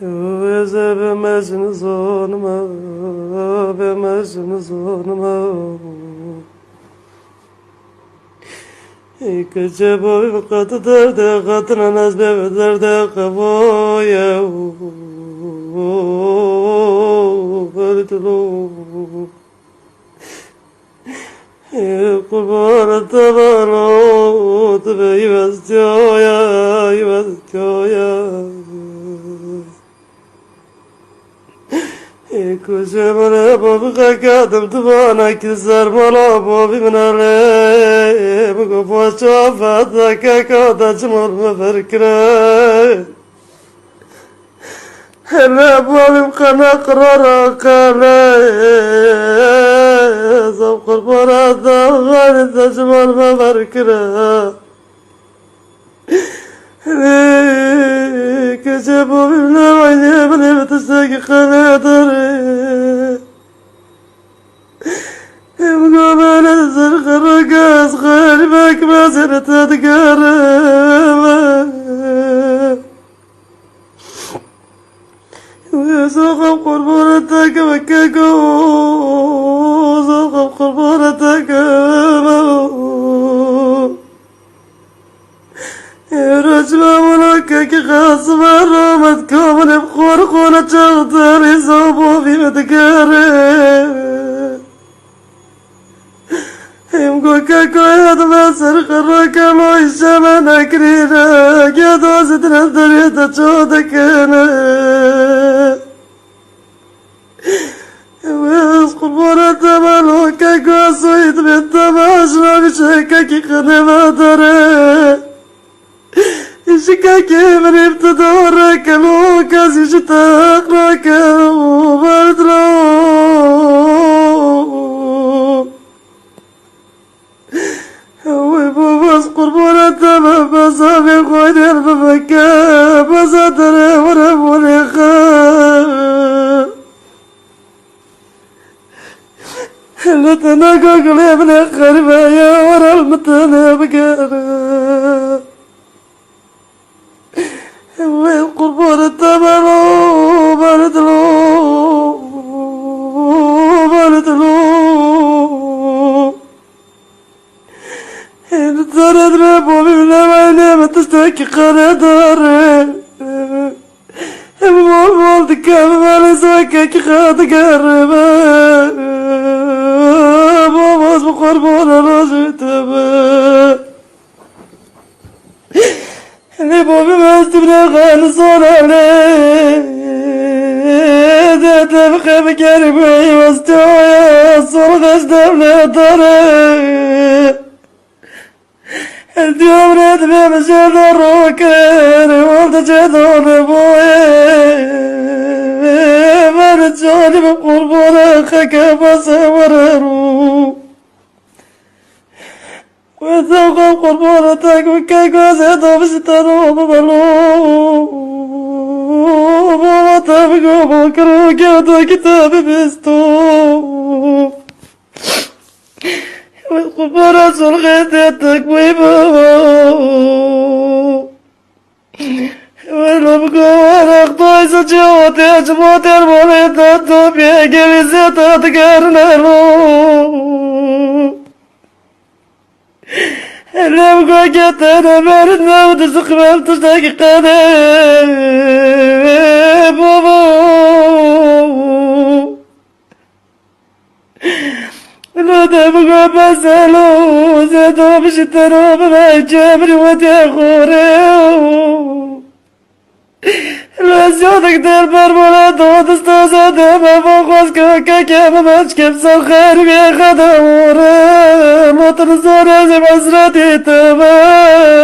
Özlemezsiniz onuma, öpemezsiniz onuma. Gece boyu katı derde, kadına nazbe derde kafaya. Öldürüm. Kurban tabalo, tebe yivestioya, yivestioya. Kuşemene babi kakadım tubana kisar mala babi minale Mugo poşa fata kakada çmor me ferkre Hele babim kana kırara kale Zab kurbana da gani taşmor me ferkre Gece bu bimle ساقي خناطري مقوم أنا زرق الرقاص خلفك ما زلت اتقرب ويسوق بقربونتك مكاكو. وسوق بقربونتك رجل ملكك غصب رومتكو خدمتگاره که گوکا کوید و سرخ روکا مویشا من اکرینا گیا دوزت ندریتا چودا کنا ویس قربانت که روکا گوزوید من تماش را بیشه که کی خدمت داره ایشی که که من ابتداره کلو کسی شتاق (قربونا تبع بصافي خويا ترى بصدري ورموني لتنقق لي قلبنا خربايا ورا المتنا بقرب ويني ما تستحكي قنادر مول مول دكام مالي سوكك خاد قربا باباس بقربان الرجل تبا اللي بوبي ما استبنا غان صورالي ذات بقى بكاربي واستوى صور غاش ديومريد بمسيد الروكين ومتجدون بوين مرجاني بقربون أخك بصور روح وثوق القربون تاكو كاكو زيدو بستانو ببلو بابا تابقو بكرو كيوتو كتابي بستو kupara sulgete takmayı baba. Velum kovarak doysa çoğu teç motel moleta topiye gevize tatkarlar o. Elem koketene merin mevdu sıkmem tuştaki kanem baba. Ne Lodem بزلو زدو بشترو بمجبر وتخوري لازیادک دل بر بوله داد است زده به بخواست که که که به مچ که سر خیر بی خدا وره مطن زار از مزرد تبه